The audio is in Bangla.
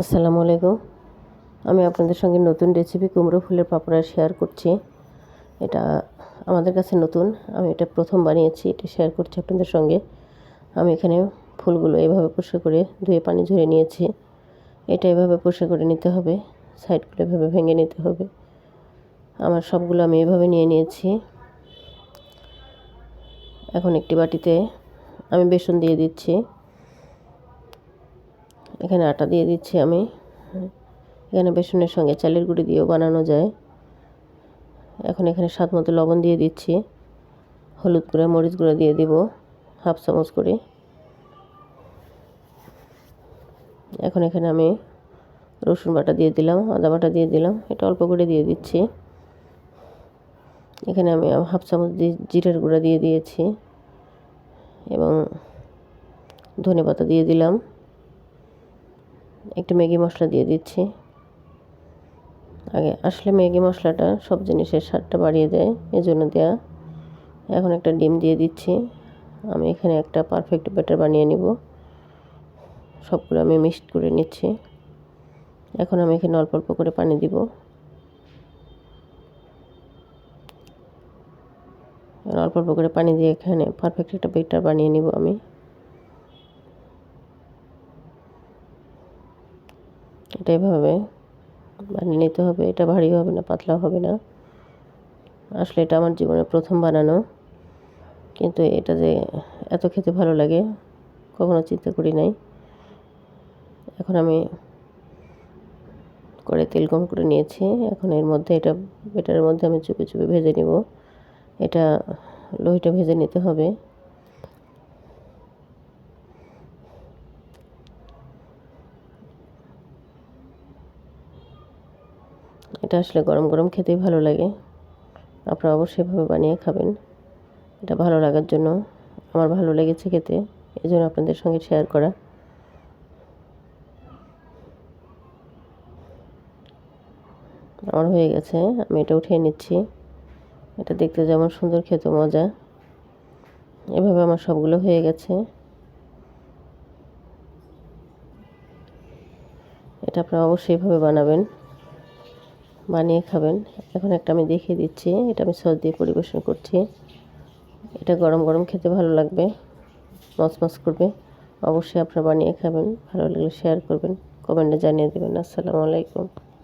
আসসালামু আলাইকুম। আমি আপনাদের সঙ্গে নতুন রেসিপি কুমড়ো ফুলের পাপড়া শেয়ার করছি। এটা আমাদের কাছে নতুন। আমি এটা প্রথম বানিয়েছি, এটা শেয়ার করছি আপনাদের সঙ্গে। আমি এখানে ফুলগুলো এভাবে পরিষ্কার করে ধুয়ে পানি ঝরে নিয়েছি। এটা এভাবে পরিষ্কার করে নিতে হবে, সাইডগুলো এভাবে ভেঙে নিতে হবে। আমার সবগুলো আমি এভাবে নিয়ে নিয়েছি। এখন একটি বাটিতে আমি বেসন দিয়ে দিচ্ছি। এখানে আটা দিয়ে দিচ্ছি আমি। এখানে বেসনের সঙ্গে চালের গুঁড়ি দিয়েও বানানো যায়। এখন এখানে স্বাদ মতো লবণ দিয়ে দিচ্ছি। হলুদ গুঁড়া, মরিচ গুঁড়া দিয়ে দিব, হাফ চামচ করে। এখন এখানে আমি রসুন বাটা দিয়ে দিলাম, আদা বাটা দিয়ে দিলাম, এটা অল্প করে দিয়ে দিচ্ছি। এখানে আমি হাফ চামচ দিয়ে জিরের গুঁড়া দিয়ে দিয়েছি এবং ধনে পাতা দিয়ে দিলাম। একটু ম্যাগি মশলা দিয়ে দিচ্ছি। আগে আসলে ম্যাগি মশলাটা সব জিনিসের স্বাদটা বাড়িয়ে দেয়, এজন্য দেয়া। এখন একটা ডিম দিয়ে দিচ্ছি। আমি এখানে একটা পারফেক্ট ব্যাটার বানিয়ে নিব। সবগুলো আমি মিক্সড করে নিচ্ছি। এখন আমি এখানে অল্প অল্প করে পানি দিব। অল্প অল্প করে পানি দিয়ে এখানে পারফেক্ট একটা ব্যাটার বানিয়ে নিব আমি। এটা এভাবে বানিয়ে নিতে হবে, এটা ভারী হবে না, পাতলা হবে না। আসলে এটা আমার জীবনে প্রথম বানানো, কিন্তু এটা যে এত খেতে ভালো লাগে, কখনো চিন্তা করি নাই। এখন আমি করে তেল কম করে নিয়েছি, এখন এর মধ্যে এটা বেটারের মধ্যে আমি চুপে চুপে ভেজে নিব। এটা লোহিটা ভেজে নিতে হবে। এটা আসলে গরম গরম খেতেই ভালো লাগে। আপনারা অবশ্যই এভাবে বানিয়ে খাবেন। এটা ভালো লাগার জন্য। আমার ভালো লেগেছে খেতে। এই জন্য আপনাদের সঙ্গে শেয়ার করা। আমার হয়ে গেছে। আমি এটা উঠিয়ে নিচ্ছি। এটা দেখতে যেমন সুন্দর খেতে, মজা। এভাবে আমার সবগুলো হয়ে গেছে। এটা আপনারা অবশ্যই এভাবে বানাবেন। বানিয়ে খাবেন। এখন একটা আমি দেখিয়ে দিচ্ছি, এটা আমি সস দিয়ে পরিবেশন করছি। এটা গরম গরম খেতে ভালো লাগবে, মচমচ করবে। অবশ্যই আপনারা বানিয়ে খাবেন, ভালো লাগলে শেয়ার করবেন কমেন্টে জানিয়ে দেবেন। আসসালামু আলাইকুম।